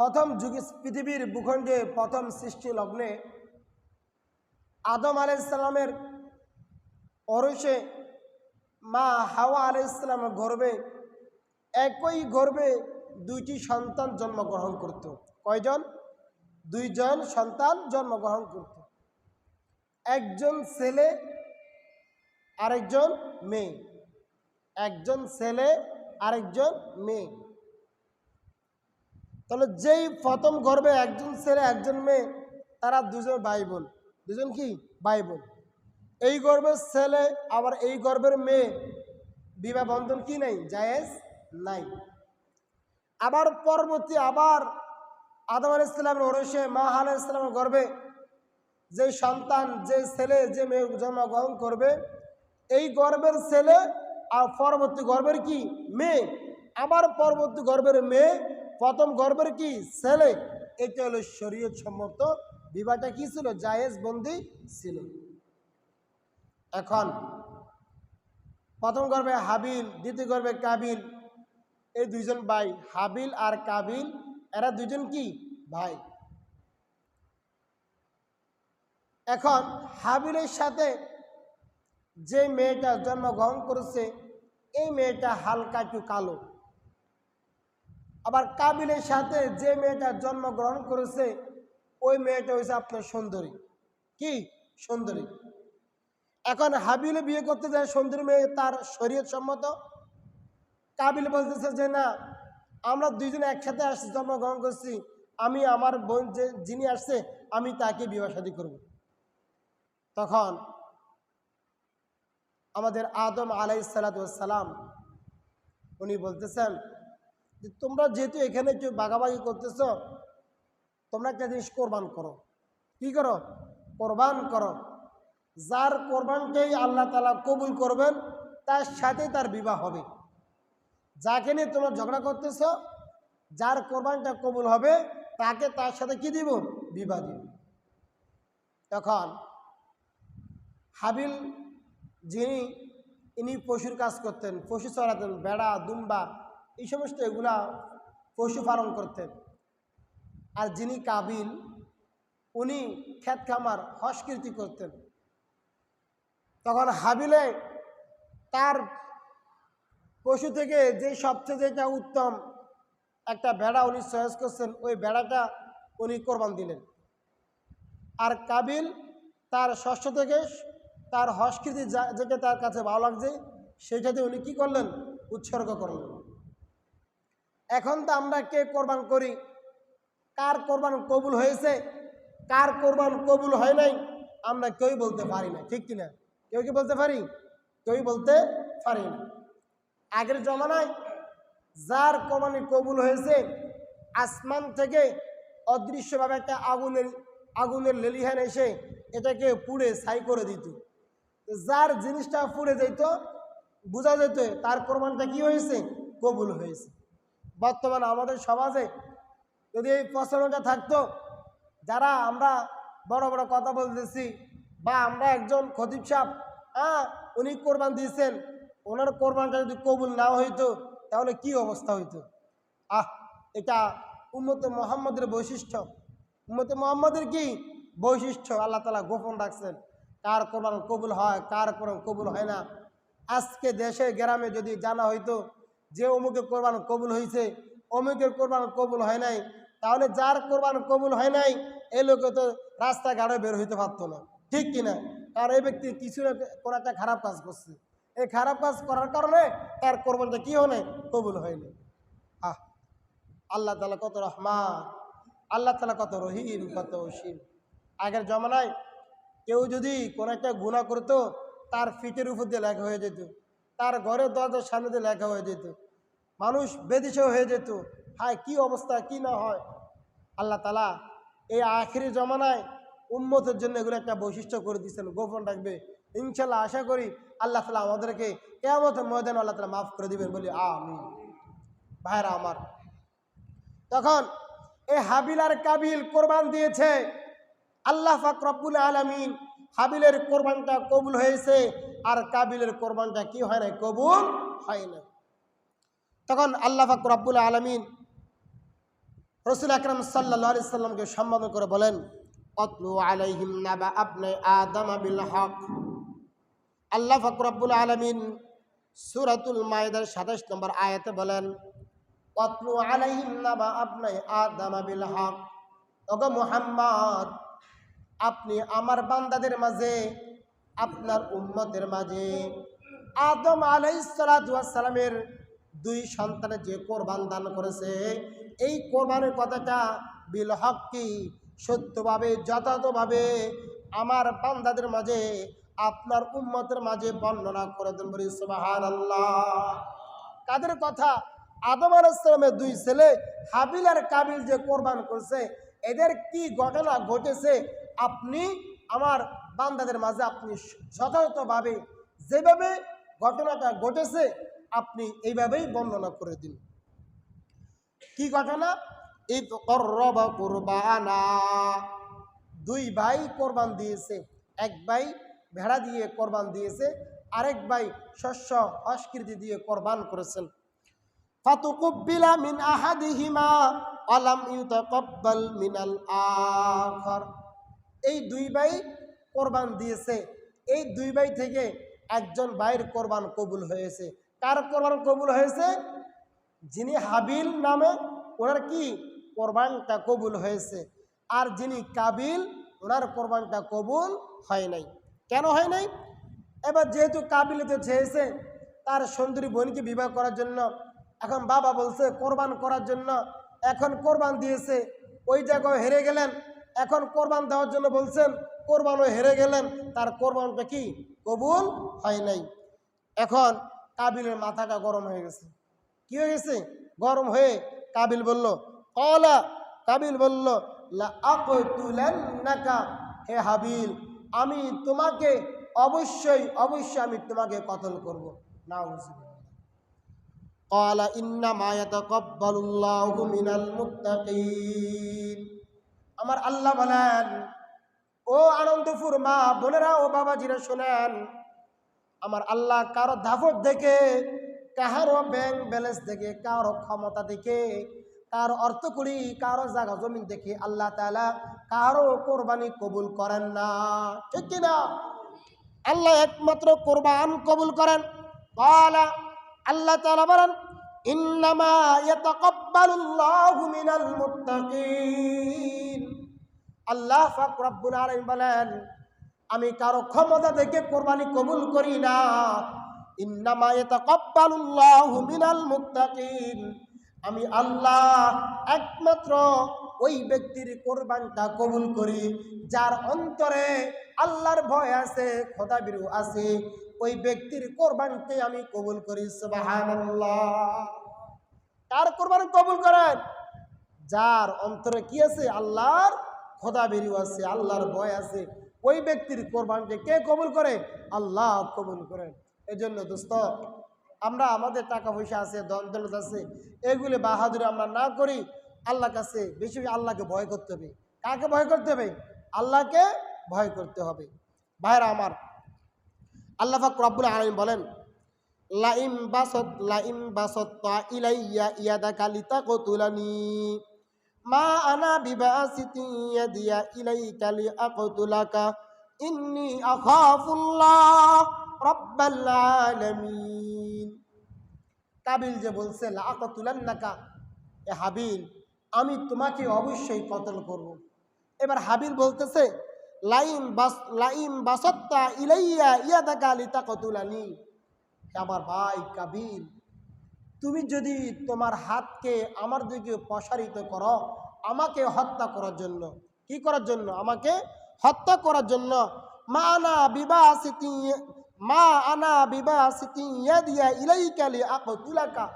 প্রথম যুগে পৃথিবীর ভূখণ্ডে প্রথম সৃষ্টি লগ্নে আদম আলাইসাল্লামের অরসে মা হাওয়া আলাইসাল্লামের গর্বে একই গর্বে দুইটি সন্তান জন্মগ্রহণ করত। কয়জন? দুইজন সন্তান জন্মগ্রহণ করত। একজন ছেলে, আরেকজন মেয়ে। একজন ছেলে, আরেকজন মেয়ে। তাহলে যেই প্রথম গর্বে একজন ছেলে, একজন মেয়ে, তারা দুজন ভাই বোন দুজন কি? ভাই বোন এই গর্বের ছেলে, আবার এই গর্বের মেয়ে। বিবাহ বন্ধন কি নাই? জায়েজ নাই। আবার পরবর্তী আবার আদম আল ইসলামের ওরসে মা আলাহ ইসলামের গর্বে যে সন্তান যে ছেলে, যে মেয়ে জন্মগ্রহণ করবে, এই গর্বের ছেলে আর পরবর্তী গর্বের কি? মেয়ে। আবার পরবর্তী গর্বের মেয়ে প্রথম গর্বের কি? ছেলে। এটা হলো শরীয়ত সম্মত। বিবাহটা কি ছিল? জায়েজ বন্দি ছিল। এখন প্রথম গর্বে হাবিল, দ্বিতীয় গর্বে কাবিল। এই দুইজন ভাই, হাবিল আর কাবিল, এরা দুজন কি? ভাই। এখন হাবিলের সাথে যে মেয়েটা জন্মগ্রহণ করেছে, এই মেয়েটা হালকা একটু কালো। আবার কাবিলের সাথে যে মেয়েটা জন্মগ্রহণ করেছে, ওই মেয়েটা হয়েছে আপনার সুন্দরী। কি? সুন্দরী। এখন হাবিলে বিয়ে করতে যায় সুন্দরী মেয়ে, তার শরীয়ত সম্মত। কাবিল বলতেছে যে, না, আমরা দুইজনে একসাথে আসছি, জন্মগ্রহণ করছি। আমি আমার বোন যে, যিনি আসছে, আমি তাকে বিবাহ শাদী করব। তখন আমাদের আদম আলাই সালাম, উনি বলতেছেন তোমরা যেহেতু এখানে বাগাবাগি করতেছ, তোমরা একটা জিনিস কোরবান করো। কি করো? কোরবান করো। যার কোরবানকেই আল্লাহ তালা কবুল করবেন, তার সাথেই তার বিবাহ হবে। যাকে নিয়ে তোমরা ঝগড়া করতেছ, যার কোরবানটা কবুল হবে, তাকে তার সাথে কি দিব? বিবাহ দিব। তখন হাবিল যিনি, ইনি পশুর কাজ করতেন, পশু চড়াতেন বেড়া দুম্বা এই সমস্ত এগুলা পশু পালন করতেন। আর যিনি কাবিল, উনি ক্ষেত খামার হস্কৃতি করতেন। তখন হাবিলে তার পশু থেকে যে সবচেয়ে যেটা উত্তম একটা ভেড়া উনি চয়েস করছেন, ওই ভেড়াটা উনি কোরবান দিলেন। আর কাবিল তার ষষ্ঠ থেকে তার সংস্কৃতি যা- যেটা তার কাছে ভালো লাগছে সেটাতে উনি কি করলেন? উৎসর্গ করলেন। এখন তো আমরা কে কোরবান করি? কার কোরবান কবুল হয়েছে? কার কোরবান কবুল হয় নাই? আমরা কেউই বলতে পারি না, ঠিক কিনা? কেউ কি বলতে পারি? কেউই বলতে পারি না। আগের জমানায় যার কোরবানি কবুল হয়েছে, আসমান থেকে অদৃশ্যভাবে একটা আগুনের আগুনের লেলিহান এসে এটাকে পুড়ে ছাই করে দিত। যার জিনিসটা পুড়ে যেত, বোঝা যেত তার কোরবানটা কি হয়েছে? কবুল হয়েছে। বর্তমানে আমাদের সমাজে যদি এই প্রচলনটা থাকতো, যারা আমরা বড় বড় কথা বলতেছি বা আমরা একজন খতিব সাহ হ্যাঁ উনি কোরবান দিয়েছেন, ওনার কোরবানটা যদি কবুল না হইতো, তাহলে কি অবস্থা হইতো? আহ, এটা উম্মতে মোহাম্মদের বৈশিষ্ট্য। উম্মতে মোহাম্মদের কি বৈশিষ্ট্য? আল্লাহ তালা গোপন রাখছেন। কার কোরবান কবুল হয়, কার কোরবান কবুল হয় না? আজকে দেশে, গ্রামে যদি জানা হইতো যে অমুকের কোরবান কবুল হয়েছে অমুকের কোরবান কবুল হয় নাই, তাহলে যার কোরবান কবুল হয় নাই এই লোকে তো রাস্তাঘাটে বের হইতে পারতো না। ঠিক কিনা কারণ এই ব্যক্তি কিছু না কোনো একটা খারাপ কাজ করছে। এই খারাপ কাজ করার কারণে তার কোরবানটা কি হয় কবুল হয়নি। আহ, আল্লাহ তালা কত রহমান, আল্লাহ তালা কত রহিম, কত অসীম। আগের জমানায় কেউ যদি কোনো একটা গুণা করতো, তার ফিটের উপর দিয়ে লেখা হয়ে যেত। তার ঘরের দরজার সামনে দিয়ে লেখা হয়ে যেত। মানুষ বেদিশেও হয়ে যেত। হায়, কি অবস্থা, কি না হয়? আল্লাহ তালা এই আখেরি জমানায় উম্মতের জন্য এগুলো একটা বৈশিষ্ট্য করে দিচ্ছেন গোপন রাখবে। ইনশাল্লাহ আশা করি আল্লাহ তালা আমাদেরকে কেমতের ময়দান আল্লাহ তালা মাফ করে দিবেন বলি আমি ভাইরা আমার, তখন এই হাবিল আর কাবিল কোরবান দিয়েছে। আল্লাহ ফাকরাবুল আলমিন হাবিলের কোরবানটা কবুল হয়েছে, আর কাবিলের কোরবানটা কি হয় না কবুল হয় না তখন আল্লাহ ফাকরাবুল আলমিন রসুল আকরম সাল্লা সাল্লামকে সম্বোধন করে বলেন আলাইহিম নাবা হক। আল্লাহ ফকরাবুল আলমিন সুরাতুল মায়েদার সাতাশ নম্বর আয়াতে বলেন অতলু আলাইহিম নাবা আপনি আদম বিল হক। ওগো মুহাম্মদ আপনি আমার বান্দাদের মাঝে, আপনার উম্মতের মাঝে। আদম আলাইসালামের দুই সন্তানে যে কোরবান দান করেছে, এই কোরবানের কথাটা বিল হকি সত্যভাবে, যথাযথভাবে আমার বান্দাদের মাঝে, আপনার উম্মতের মাঝে বর্ণনা করে দেন বলি সুবাহান আল্লাহ কাদের কথা? আদম আলাইসালামের দুই ছেলে হাবিল আর কাবিল যে কোরবান করছে, এদের কি ঘটনা ঘটেছে? আপনি, আমার বান্দাদের মাঝে আপনি যথাযথভাবে যেভাবে ঘটনাটা ঘটেছে, আপনি এইভাবেই বর্ণনা করে দিন। কি ঘটনা? ঈদ করবা দুই ভাই কোরবান দিয়েছে। এক ভাই ভেড়া দিয়ে কোরবান দিয়েছে। আরেক ভাই শস্য অস্কৃতি দিয়ে কোরবান করেছেন। ফাতুকুব্বিলা মিন আহাদিহিমা আলাম ইউতাকাব্বাল মিনাল আখার। এই দুই ভাই কোরবান দিয়েছে। এই দুই ভাই থেকে একজন ভাইয়ের কোরবান কবুল হয়েছে। কার কোরবান কবুল হয়েছে? যিনি হাবিল নামে, ওনার কি? কোরবানটা কবুল হয়েছে। আর যিনি কাবিল, ওনার কোরবানটা কবুল হয় নাই। কেন হয় নাই? এবার যেহেতু কাবিলেতে চেয়েছে, তার সুন্দরী বোনকে বিবাহ করার জন্য, এখন বাবা বলছে, কোরবান করার জন্য। এখন কোরবান দিয়েছে। ওই জায়গায় হেরে গেলেন। এখন কোরবান দেওয়ার জন্য বলছেন, কোরবানও হেরে গেলেন, তার কোরবানটা কি? কবুল হয় নাই। এখন কাবিলের মাথাটা গরম হয়ে গেছে। কি হয়ে গেছে? গরম হয়ে কাবিল বলল, কলা। কাবিল বলল নাকা হে হাবিল, আমি তোমাকে অবশ্যই অবশ্যই আমি তোমাকে কতল করব। না কলা ইন্না মায়াত কব্বালুল্লাহ মিনাল মুক্তাকিন আমার আল্লাহ বলেন, ও আনন্দপুর মা বোনেরা, ও বাবা বাবাজিরা শোনেন, আমার আল্লাহ কারও ধাপট দেখে, কারও ব্যাংক ব্যালেন্স দেখে, কারও ক্ষমতা দেখে, কারও অর্থ করি, কারও জায়গা জমিন দেখে আল্লাহ তালা কারও কোরবানি কবুল করেন না। ঠিক কিনা আল্লাহ একমাত্র কোরবান কবুল করেন। আল্লাহ তালা বলেন আল্লাহ বলেন, আমি কারও ক্ষমতা দেখে কোরবানি কবুল করি না। ইন্নামা মুত্তাকিন। আমি আল্লাহ একমাত্র ওই ব্যক্তির কোরবানটা কবুল করি, যার অন্তরে আল্লাহর ভয় আছে খোদা বিরু আছে। ওই ব্যক্তির কোরবানকে আমি কবুল করি কার কোরবান কবুল করেন? যার অন্তরে কি আছে? আল্লাহর খোদা বেরিও আছে, আল্লাহর ভয় আছে। ওই ব্যক্তির কোরবানকে কে কবুল করে? আল্লাহ কবুল করেন। এই জন্য দোস্ত, আমরা আমাদের টাকা পয়সা আছে দন আছে, এগুলি বাহাদুরি আমরা না করি আল্লাহ কাছে বেশি আল্লাহকে ভয় করতে হবে। কাকে ভয় করতে হবে? আল্লাহকে ভয় করতে হবে। ভাইরা আমার আল্লাহ ফাক রব্বুল আলমিন বলেন, লাইম বাসত লাইম বাসত ইলাইয়া ইয়াদা কালিতা কতুলানি মা আনা বিবাসিতি ইয়াদিয়া ইলাইকা লিআকতুলাকা ইন্নী আখাফুল্লাহ রব্বাল আলামিন। কাবিল যে বলছে লাআকতুলান্নাকা এ হাবিল, আমি তোমাকে অবশ্যই কতল করব। এবার হাবিল বলতেছে লাইম বাস লাইম বাসত্তা ইলাইয়া ইয়াদাকা লিতা কতুলানি আমার ভাই কাবিল তুমি যদি তোমার হাতকে আমার দিকে প্রসারিত করো, আমাকে হত্যা করার জন্য। কি করার জন্য? আমাকে হত্যা করার জন্য। মা আনা বিবাহ মা আনা বিবাহ দিয়া ইলাইকালি আকতুলাকা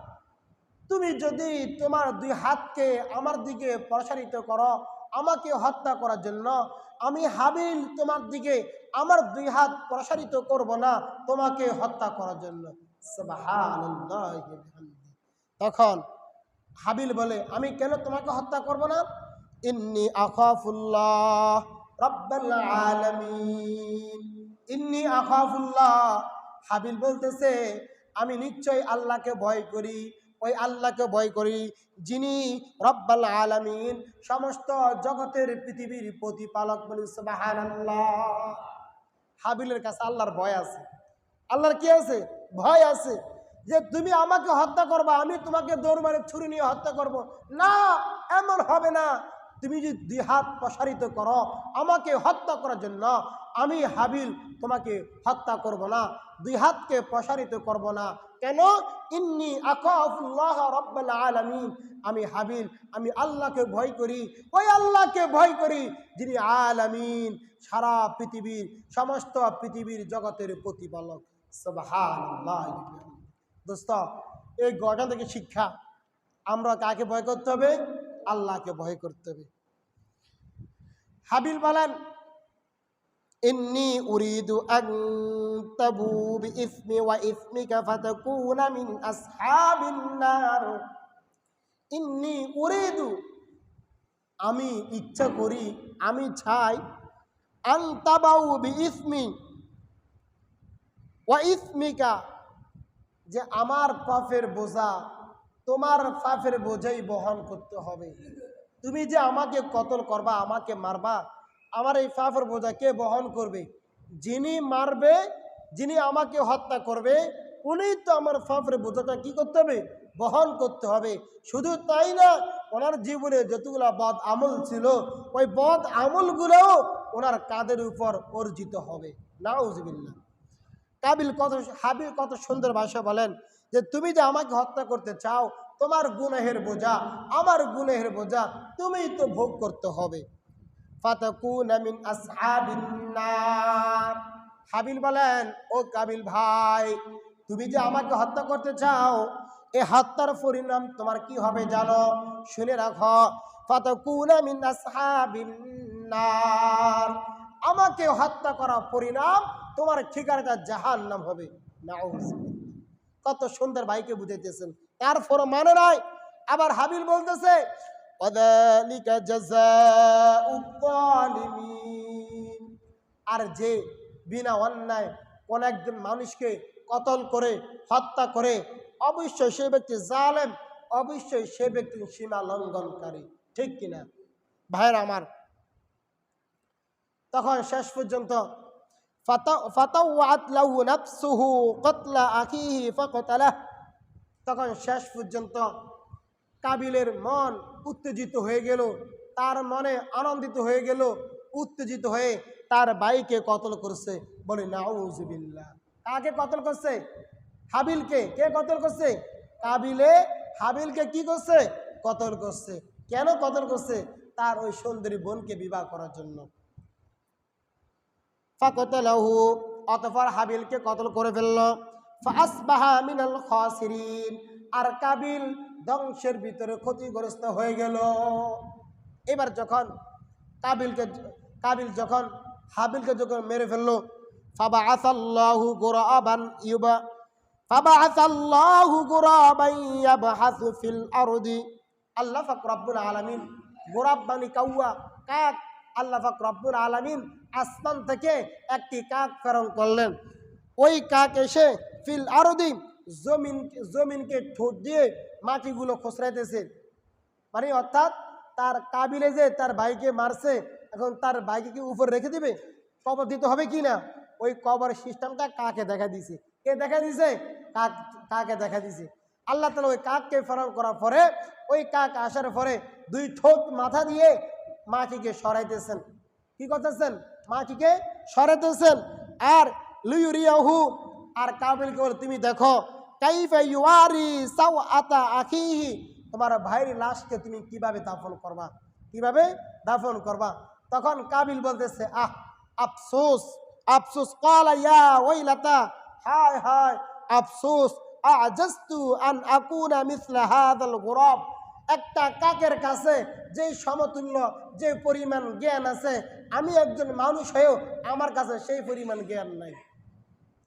তুমি যদি তোমার দুই হাতকে আমার দিকে প্রসারিত করো, আমাকে হত্যা করার জন্য আমি হাবিল তোমার দিকে আমার দুই হাত প্রসারিত করব না তোমাকে হত্যা করার জন্য। তখন হাবিল বলে, আমি কেন তোমাকে হত্যা করব না? ইন্নি ইন্নি আখাফুল্লাহ। হাবিল বলতেছে, আমি নিশ্চয় আল্লাহকে ভয় করি। ওই আল্লাহকে ভয় করি, যিনি রব্বাল আলামিন সমস্ত জগতের পৃথিবীর প্রতিপালক বলি হাবিলের কাছে আল্লাহর ভয় আছে। আল্লাহর কি আছে? ভয় আছে যে, তুমি আমাকে হত্যা করবা, আমি তোমাকে দৌড় মারে ছুরি নিয়ে হত্যা করব। না, এমন হবে না। তুমি যদি দুই হাত প্রসারিত করো, আমাকে হত্যা করার জন্য আমি হাবিল তোমাকে হত্যা করব না। দুই হাতকে প্রসারিত করব না। কেন? ইন্নি আকাফুল্লাহ রব্বাল আলামিন। আমি হাবিল আমি আল্লাহকে ভয় করি। ওই আল্লাহকে ভয় করি যিনি আলামিন, সারা পৃথিবীর, সমস্ত পৃথিবীর জগতের প্রতিপালক। সুবহানাল্লাহ। দোস্ত, এই ঘটনা থেকে শিক্ষা। আমরা কাকে ভয় করতে হবে? আল্লাহকে ভয় করতে হবে। হাবিল বলেন ইন্নি উরিদু আন তাবু বিইসমি ওয়া ইসমিকা ফাতাকুনা মিন আসহাবিন নার ইন্নি উরিদু আমি ইচ্ছা করি, আমি চাই আন তাবাউ বিইসমি ওয়া ইসমিকা যে আমার পাপের বোঝা, তোমার পাপের বোঝাই বহন করতে হবে। তুমি যে আমাকে কতল করবা, আমাকে মারবা আমার এই পাপের বোঝা কে বহন করবে? যিনি মারবে, যিনি আমাকে হত্যা করবে, উনি তো আমার পাপের বোঝাটা কি করতে হবে? বহন করতে হবে। শুধু তাই না, ওনার জীবনে যতগুলো বদ আমল ছিল, ওই বদ আমলগুলোও ওনার কাদের উপর অর্জিত হবে। নাউজবিল্লা কাবিল কত, হাবিল কত সুন্দর ভাষা বলেন যে, তুমি যে আমাকে হত্যা করতে চাও, তোমার গুনাহের বোঝা, আমার গুনাহের বোঝা তুমিই তো ভোগ করতে হবে। হাবিল বলেন, ও কাবিল ভাই, তুমি যে আমাকে হত্যা করতে চাও, এ হত্যার পরিণাম তোমার কি হবে জানো? শুনে রাখো। ফাতাকুনা আমাকে হত্যা করা পরিণাম তোমার ঠিকানাটা জাহান নাম হবে। কত সুন্দর ভাইকে বুঝাইতেছেন। তারপর মানে নাই। আবার হাবিল বলতেছে وَذَلِكَ جَزَاءُ الظَّالِمِينَ। আর যে বিনা অন্যায় কোন একজন মানুষকে কতল করে হত্যা করে অবশ্যই সে ব্যক্তি জালেম অবশ্যই সে ব্যক্তি সীমা লঙ্ঘনকারী ঠিক কিনা ভাইয়ের আমার তখন শেষ পর্যন্ত ফাতাওয়াত লাহু নাফসুহু কতলা আখিহি ফাকতালাহ তখন শেষ পর্যন্ত কাবিলের মন উত্তেজিত হয়ে গেল, তার মনে আনন্দিত হয়ে গেল, উত্তেজিত হয়ে তার বাইকে কতল করছে বলে, নাউজুবিল্লাহ। কাকে কতল করছে? হাবিলকে। কে কতল করছে? কাবিলে। হাবিলকে কি করছে? কতল করছে। কেন কতল করছে? তার ওই সুন্দরী বোনকে বিবাহ করার জন্য। ফাকতালাহু, অতঃপর হাবিলকে কতল করে ফেলল। ফাসবাহা মিনাল খাসিরিন। আর কাবিল ধ্বংসের ভিতরে ক্ষতিগ্রস্ত হয়ে গেল। এবার যখন কাবিলকে কাবিল যখন হাবিলকে যখন মেরে ফেলল ফাবা আসাল্লাহু গোরাবান ইউবা ফাবা আসাল্লাহু গোরাবান ইয়াবহাসু ফিল আরদি। আল্লাহ ফাক রব্বুল আলামিন গোরাব কাউয়া কাক আল্লাহ ফাক রব্বুল আলামিন আসমান থেকে একটি কাক প্রেরণ করলেন। ওই কাক এসে ফিল আরদি জমিন, জমিনকে ঠোঁট দিয়ে মাটিগুলো খসড়াইতেছে। মানে অর্থাৎ তার কাবিলে যে তার ভাইকে মারছে এখন তার ভাইকে কি উপর রেখে দিবে, কবর দিতে হবে কি না? ওই কবর সিস্টেমটা কাকে দেখা দিছে? কে দেখা দিছে? কাক, কাকে দেখা দিছে? আল্লাহ তালা ওই কাককে ফেরন করার পরে, ওই কাক আসার পরে দুই ঠোঁট মাথা দিয়ে মাটিকে সরাইতেছেন। কি করতেছেন? মাটিকে সরাইতেছেন। আর লুইরিয়াহু আর কাবিলকে বলে, তুমি দেখো কাইফা ইউয়ারি সাও আতা আখিহি। তোমার ভাইয়ের লাশকে তুমি কীভাবে দাফন করবা? কীভাবে দাফন করবা? তখন কাবিল বলতেছে, আহ, আফসোস আফসোস কলা ইয়া ওইলাতা হায় হায়, আফসোস আজস্তু আন আকুনা মিসলা হাদাল গুরাব। একটা কাকের কাছে যে সমতুল্য, যে পরিমাণ জ্ঞান আছে, আমি একজন মানুষ হয়েও আমার কাছে সেই পরিমাণ জ্ঞান নাই।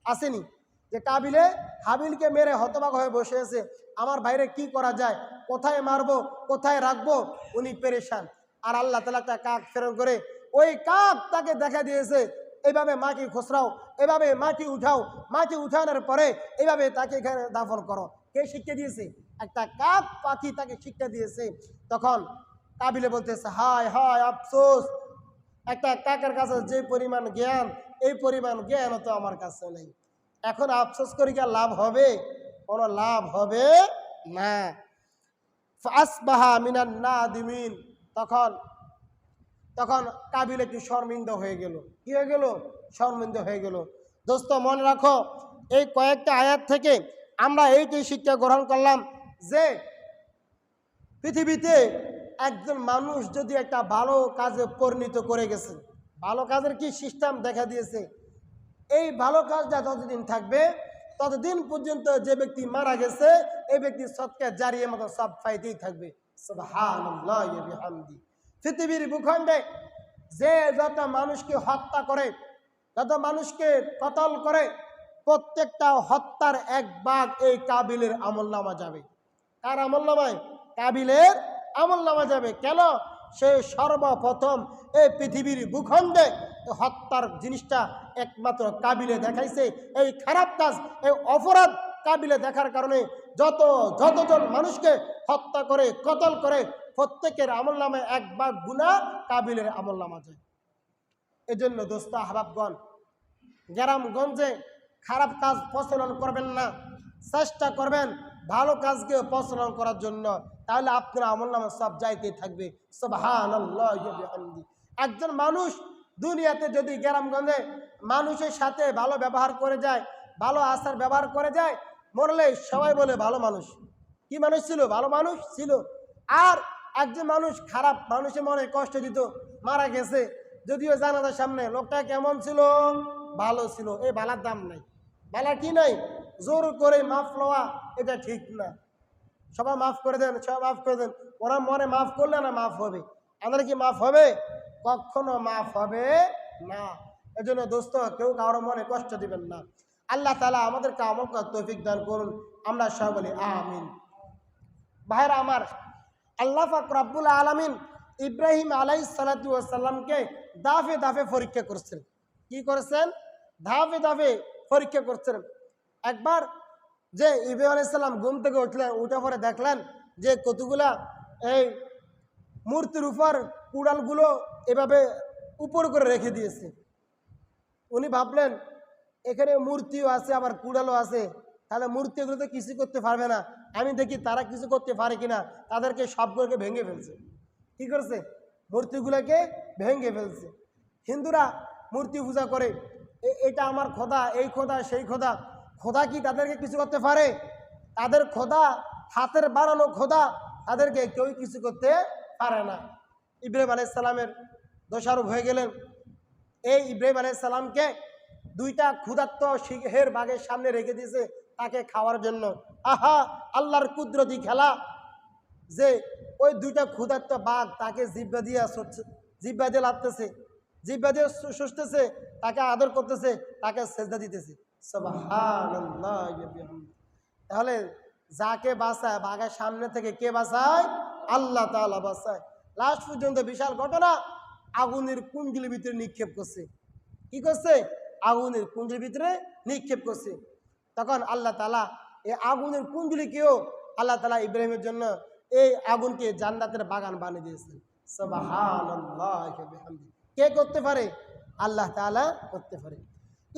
আসেনি? যে কাবিলে হাবিলকে মেরে হতবাক হয়ে বসে আছে, আমার বাইরে কি করা যায়? কোথায় মারবো? কোথায় রাখব? উনি পেরেশান। আর আল্লাহ তালা একটা কাক ফেরন করে, ওই কাক তাকে দেখা দিয়েছে, এইভাবে মাটি খসরাও এভাবে মাটি উঠাও, মাটি উঠানোর পরে এইভাবে তাকে এখানে দাফন করো। কে শিখিয়ে দিয়েছে? একটা কাক পাখি তাকে শিক্ষা দিয়েছে। তখন কাবিলে বলতেছে, হায় হায়, আফসোস! একটা কাকের কাছে যে পরিমাণ জ্ঞান, এই পরিমাণ জ্ঞান তো আমার কাছে নেই। এখন আফসোস করি কি লাভ হবে? কোনো লাভ হবে না। আসবাহা মিনান না দিমিন তখন তখন কাবিল একটু শর্মিন্দ হয়ে গেল। কি হয়ে গেল? শর্মিন্দ হয়ে গেল। দোস্ত, মনে রাখো, এই কয়েকটা আয়াত থেকে আমরা এইটাই শিক্ষা গ্রহণ করলাম যে পৃথিবীতে একজন মানুষ যদি একটা ভালো কাজে পরিণত করে গেছে, ভালো কাজের কি সিস্টেম দেখা দিয়েছে? এই ভালো কাজটা যতদিন থাকবে, ততদিন পর্যন্ত যে ব্যক্তি মারা গেছে, এই ব্যক্তি সৎকে জারিয়ে মতো সব পাইতেই থাকবে। পৃথিবীর ভূখণ্ডে যে যত মানুষকে হত্যা করে, যত মানুষকে কতল করে, প্রত্যেকটা হত্যার এক ভাগ এই কাবিলের আমল নামা যাবে। কার আমল নামায় কাবিলের আমল নামা যাবে। কেন? সে সর্বপ্রথম এই পৃথিবীর ভূখণ্ডে হত্যার জিনিসটা একমাত্র কাবিলে দেখাইছে। এই খারাপ কাজ, এই অপরাধ কাবিলে দেখার কারণে যত, যতজন মানুষকে হত্যা করে, কতল করে, প্রত্যেকের আমল নামে একবার গুণা কাবিলের আমল নামা যায়। এজন্য দোস্ত আহবাবগণ, গ্রামগঞ্জে খারাপ কাজ প্রচলন করবেন না। চেষ্টা করবেন ভালো কাজকে প্রচলন করার জন্য। তাহলে আপনার আমল নামে সব যাইতে থাকবে। সব হান একজন মানুষ দুনিয়াতে যদি গ্রামগঞ্জে মানুষের সাথে ভালো ব্যবহার করে যায়, ভালো আচার ব্যবহার করে যায়, মরলে সবাই বলে ভালো মানুষ। কি মানুষ ছিল? ভালো মানুষ ছিল। আর একজন মানুষ খারাপ, মানুষের মনে কষ্ট দিত, মারা গেছে। যদিও জানাজার সামনে লোকটা কেমন ছিল? ভালো ছিল। এই বালার দাম নাই। বালা কি নাই? জোর করে মাফ লওয়া, এটা ঠিক না। সবাই মাফ করে দেন, সবাই মাফ করে দেন। ওরা মনে মাফ করলে না মাফ হবে। আমাদের কি মাফ হবে? কখনো মাফ হবে না। এজন্য দোস্ত, কেউ কারও মনে কষ্ট দিবেন না। আল্লাহ তালা আমাদেরকে আমল করার তৌফিক দান করুন। আমরা সব বলি, আমিন। ভাইরা আমার, আল্লাহ পাক রব্বুল আলমিন ইব্রাহিম আলাই সালাতামকে দাফে দাফে পরীক্ষা করছেন। কি করেছেন? ধাপে ধাপে পরীক্ষা করছেন। একবার যে ইব্রাহিম আলাইসাল্লাম ঘুম থেকে উঠলেন, উঠে পরে দেখলেন যে কতগুলা এই মূর্তির উপর কুড়ালগুলো এভাবে উপর করে রেখে দিয়েছে। উনি ভাবলেন, এখানে মূর্তিও আছে, আবার কুড়ালও আছে। তাহলে মূর্তি এগুলো তো কিছু করতে পারবে না। আমি দেখি তারা কিছু করতে পারে কিনা। তাদেরকে সবগুলোকে ভেঙে ফেলছে। কি করছে? মূর্তিগুলোকে ভেঙে ফেলছে। হিন্দুরা মূর্তি পূজা করে। এটা আমার খোদা, এই খোদা, সেই খোদা। খোদা কি তাদেরকে কিছু করতে পারে? তাদের খোদা, হাতের বানানো খোদা, তাদেরকে কেউই কিছু করতে পারে না। ইব্রাহিম আলাইসাল্লামের দোষারোপ হয়ে গেলেন এই ইব্রাহিম আলাইসাল্লামকে দুইটা ক্ষুধার্ত সিংহের বাঘের সামনে রেখে দিয়েছে তাকে খাওয়ার জন্য। আহা, আল্লাহর কুদরতি খেলা যে ওই দুইটা ক্ষুধার্ত বাঘ তাকে জিব্বা দিয়ে জিব্বা দিয়ে লাগতেছে জিব্বা দিয়ে শু- তাকে আদর করতেছে, তাকে সেজদা দিতেছে। তাহলে যাকে বাঁচায় বাঘের সামনে থেকে কে বাঁচায়? আল্লাহ তাআলা বাঁচায়। লাস্ট পর্যন্ত বিশাল ঘটনা, আগুনের কুঞ্জলির ভিতরে নিক্ষেপ করছে। কি করছে? আগুনের কুঞ্জের ভিতরে নিক্ষেপ করছে। তখন আল্লাহ তালা এই আগুনের কুঞ্জলিকেও আল্লাহ তালা ইব্রাহিমের জন্য এই আগুনকে জান্নাতের বাগান বানিয়ে দিয়েছেন। কে করতে পারে? আল্লাহ তাআলা করতে পারে।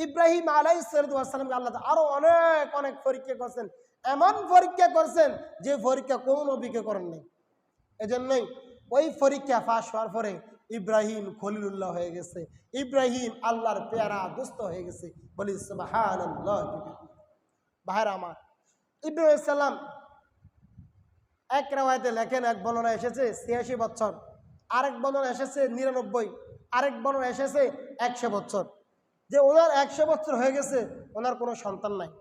ইব্রাহিম আলাই সালামকে আল্লাহ আরও অনেক অনেক পরীক্ষা করছেন। এমন পরীক্ষা করছেন যে পরীক্ষা কোনো নবীকে করেন নাই। এজন্যই ওই পরীক্ষা পাশ হওয়ার পরে ইব্রাহিম খলিলুল্লাহ হয়ে গেছে। ইব্রাহিম আল্লাহর পেয়ারা দুস্থ হয়ে গেছে। বলি ভাইরা আমার, ইব্রাহিম সাল্লাম এক রেওয়ায়তে লেখেন, এক বর্ণনা এসেছে, ছিয়াশি বছর আরেক বর্ণনা এসেছে, নিরানব্বই। আরেক বর্ণনা এসেছে, একশো বছর যে ওনার একশো বছর হয়ে গেছে, ওনার কোনো সন্তান নাই।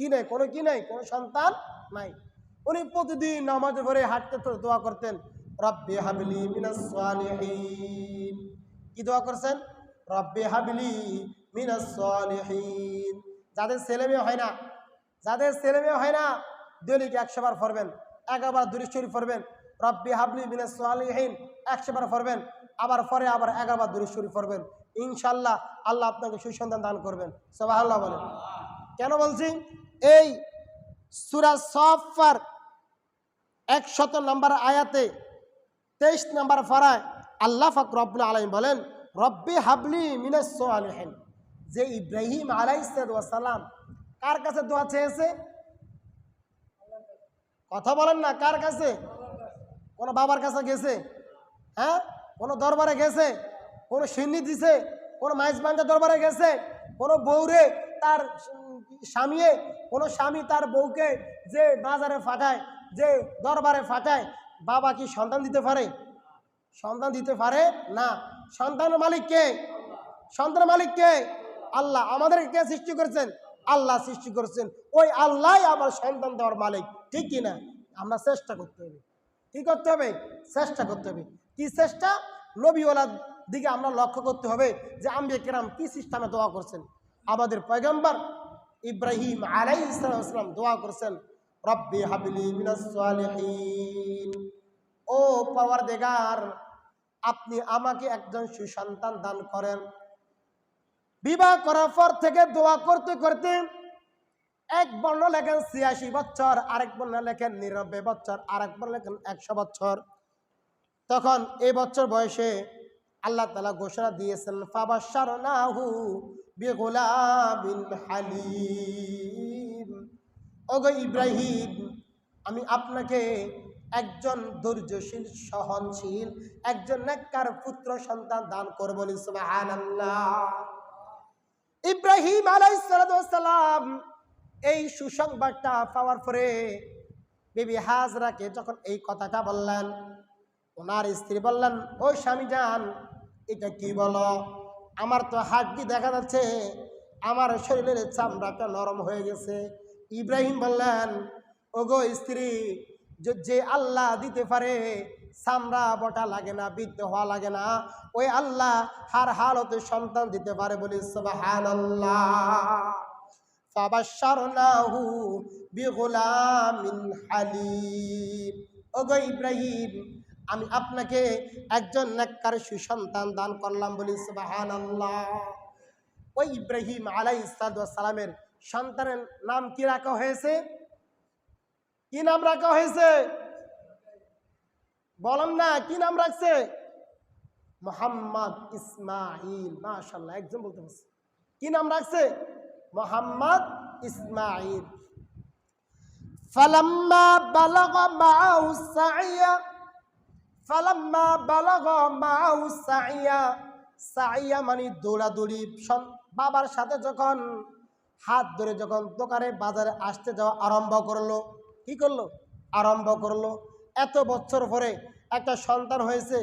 কি নাই? কোনো কি নাই? কোনো সন্তান নাই। উনি প্রতিদিন নামাজে ভরে হাঁটতে দোয়া করতেন। রব্বে হাবলি মিনাস সালিহিন। কি দোয়া করছেন? রব্বে হাবলি মিনাস সালিহিন। যাদের ছেলে মেয়ে হয় না, যাদের ছেলে মেয়ে হয় না, দৈনিক একশো বার পড়বেন এগারোবার দুরিশ্বরী পড়বেন, রব্বি হাবলি মিনাস সালিহিন একশো বার পড়বেন, আবার পরে আবার এগারোবার দুরিশ্বরী পড়বেন ইনশাল্লাহ আল্লাহ আপনাকে সুসন্তান দান করবেন। সবাই আল্লাহ বলেন। কেন বলছি? এই সুরা সফার একশত নম্বর আয়াতে তেইশ নম্বর ফারায়, আল্লাহ ফাক রব্বুল আলম বলেন, রব্বি হাবলি মিনাস আলহেন যে ইব্রাহিম আলাইসালাম কার কাছে দোয়া চেয়েছে? কথা বলেন না, কার কাছে? কোনো বাবার কাছে গেছে? হ্যাঁ? কোনো দরবারে গেছে? কোনো সিন্নি দিছে? কোনো মাইজ বাঞ্জা দরবারে গেছে? কোনো বউরে তার স্বামীয়ে, কোনো স্বামী তার বউকে যে বাজারে ফাটায়, যে দরবারে ফাটায় বাবা কি সন্তান দিতে পারে? সন্তান দিতে পারে না। সন্তানের মালিক কে? সন্তানের মালিক কে? আল্লাহ। আমাদের কে সৃষ্টি করেছেন? আল্লাহ সৃষ্টি করেছেন। ওই আল্লাহ আমার সন্তান দেওয়ার মালিক। ঠিক কি না? আমরা চেষ্টা করতে হবে। কি করতে হবে? চেষ্টা করতে হবে। কি চেষ্টা? নবীওয়ালার দিকে আমরা লক্ষ্য করতে হবে যে আম্বিয়া কেরাম কি সিস্টেমে দোয়া করছেন। আমাদের পয়গম্বর ইব্রাহিম আলাই ইসলাম দোয়া করছেন। রব্বি হাবলি মিনাস সালিহিন। ও পাওয়ার দেগার আপনি আমাকে একজন সুসন্তান দান করেন। বিবাহ করার পর থেকে দোয়া করতে করতে এক বর্ণ লেখেন ছিয়াশি বছর, আরেক বর্ণ লেখেন নিরানব্বই বছর, আরেক বর্ণ লেখেন একশো বছর। তখন এই বছর বয়সে আল্লাহ তালা ঘোষণা দিয়েছেন ফাবাসার নাহু বেগুলাবিন হালিম। ওগো ইব্রাহিম, আমি আপনাকে একজন ধৈর্যশীল, সহনশীল, একজন নেককার পুত্র সন্তান দান করব ইব্রাহিম আলাইসালাম এই সুসংবাদটা পাওয়ার পরে বিবি হাজরাকে যখন এই কথাটা বললেন, ওনার স্ত্রী বললেন, ও স্বামী যান এটা কি বলো? আমার তো হাড্ডি দেখা যাচ্ছে, আমার শরীরের চামড়াটা নরম হয়ে গেছে ইব্রাহিম বললেন, ওগো স্ত্রী, যে- আল্লাহ দিতে পারে, সামরা বটা লাগে না, বৃদ্ধ হওয়া লাগে না। ওই আল্লাহ হার হালতে সন্তান দিতে পারে বলি ওগো ইব্রাহিম, আমি আপনাকে একজন নেককার সুসন্তান দান করলাম বলি সুবহানাল্লাহ। ওই ইব্রাহিম আলাইহিস সালামের সন্তানের নাম কি রাখা হয়েছে? কি নাম রাখা হয়েছে? বলেন না, কি নাম রাখছে? মোহাম্মদ ইসমাইল মাশাল্লাহ একজন বলতে পারছে। কি নাম রাখছে? মোহাম্মদ ইসমাইল ফালাম্মা বালাগা মাআহু সাইয়া, ফালাম্মা বালাগা মাআহু সাইয়া। সাইয়া মানে দৌড়াদৌড়ি বাবার সাথে যখন হাত ধরে যখন দোকানে বাজারে আসতে যাওয়া আরম্ভ করল, কি করল? আরম্ভ করল। এত বছর পরে একটা সন্তান হয়েছে,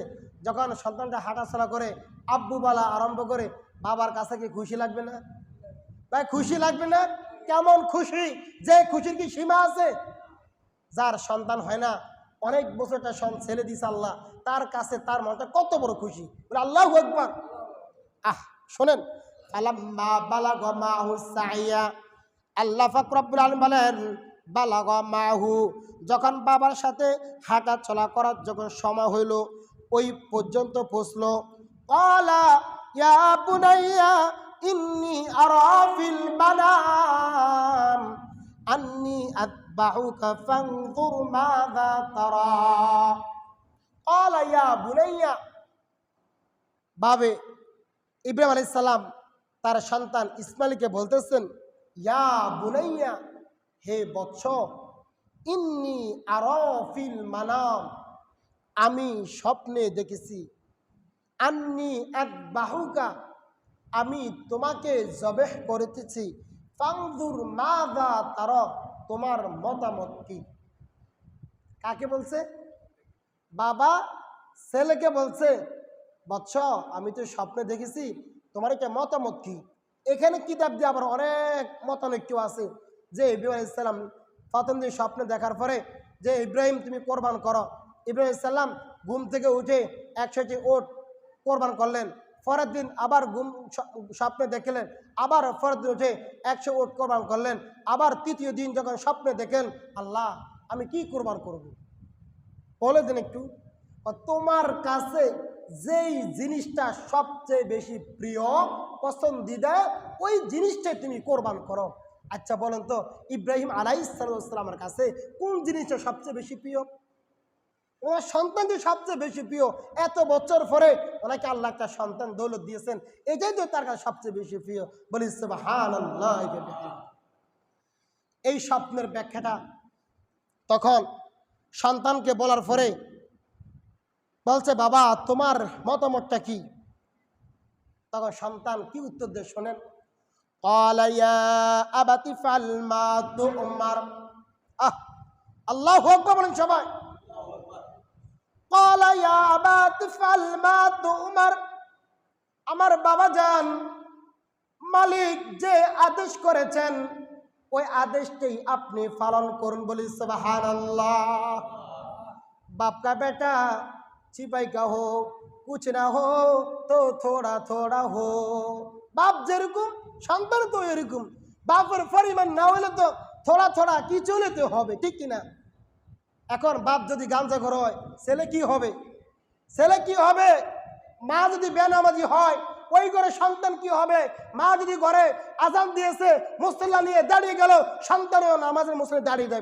যখন সন্তানটা হাঁটাচলা করে, আব্বু বলা আরম্ভ করে, বাবার কাছে কি খুশি লাগবে না? ভাই, খুশি লাগবে না? কেমন খুশি? যে খুশির কি সীমা আছে? যার সন্তান হয় না, অনেক বছর একটা সন ছেলে দিছে আল্লাহ, তার কাছে তার মনটা কত বড় খুশি। আল্লাহ একবার আহ, শোনেন মাহু সাইয়া। আল্লাহ ফাকরাবুল আলম বলেন, বালাগ মাহু, যখন বাবার সাথে হাঁটা চলা করার যখন সময় হইল, ওই পর্যন্ত কলা ইয়া আন্নি ইয়া বুনাইয়া। বাবে ইব্রাহিম আলাইহিস সালাম তার সন্তান ইসমাইলকে বলতেছেন, ইয়া বুনাইয়া, হে বৎস, ইন্নি আরফিল মানাম, আমি স্বপ্নে দেখেছি। আন্নি এক বাহুকা, আমি তোমাকে জবেহ করিতেছি। ফাংদুর মাদা তার, তোমার মতামত কি? কাকে বলছে? বাবা, ছেলেকে বলছে, বৎস, আমি তো স্বপ্নে দেখেছি তোমার এটা মতামত কি? এখানে কিতাব দিয়ে আবার অনেক মতানৈক্য আছে। যে ইব্রাহিম ইসলাম প্রথম দিন স্বপ্নে দেখার পরে যে ইব্রাহিম তুমি কোরবান করো, ইব্রাহিম ইসলাম ঘুম থেকে উঠে একসাথে ওট কোরবান করলেন। পরের দিন আবার ঘুম স্বপ্নে দেখলেন, আবার পরের দিন উঠে একশো ওট কোরবান করলেন। আবার তৃতীয় দিন যখন স্বপ্নে দেখেন আল্লাহ, আমি কি কোরবান করব? বলে দিন একটু। তোমার কাছে যেই জিনিসটা সবচেয়ে বেশি প্রিয়, পছন্দিদা, ওই জিনিসটাই তুমি কোরবান করো। আচ্ছা বলেন তো, ইব্রাহিম আলাইসালামের কাছে কোন জিনিসটা সবচেয়ে বেশি প্রিয়? ওনার সন্তানটি সবচেয়ে বেশি প্রিয়, এত বছর পরে ওনাকে আল্লাহ একটা সন্তান দৌলত দিয়েছেন, এটাই তো তার কাছে সবচেয়ে বেশি প্রিয়। বলি এই স্বপ্নের ব্যাখ্যাটা, তখন সন্তানকে বলার পরে বলছে, বাবা, তোমার মতামতটা কি? তখন সন্তান কি উত্তর দেয় শোনেন আল্লাহ হোক আমার বাবা যান, মালিক যে আদেশ করেছেন, ওই আদেশটাই আপনি পালন করুন বলি সবাহ বাপকা বেটা बेटा छिपाई का हो कुछ ना हो তো থোড়া থোড়া হো বাপ যেরকম সন্তান তো এরকম বাপের পরিমাণ না হলে তো থোড়া থোড়া কি চলেতে হবে ঠিক কিনা এখন বাপ যদি গাঞ্জা ঘর হয় ছেলে কি হবে ছেলে কি হবে মা যদি বেনামাজি হয় ওই ঘরে সন্তান কি হবে মা যদি ঘরে আজান দিয়েছে মুসল্লা নিয়ে দাঁড়িয়ে গেল সন্তানও নামাজের মুসলে দাঁড়িয়ে যাবে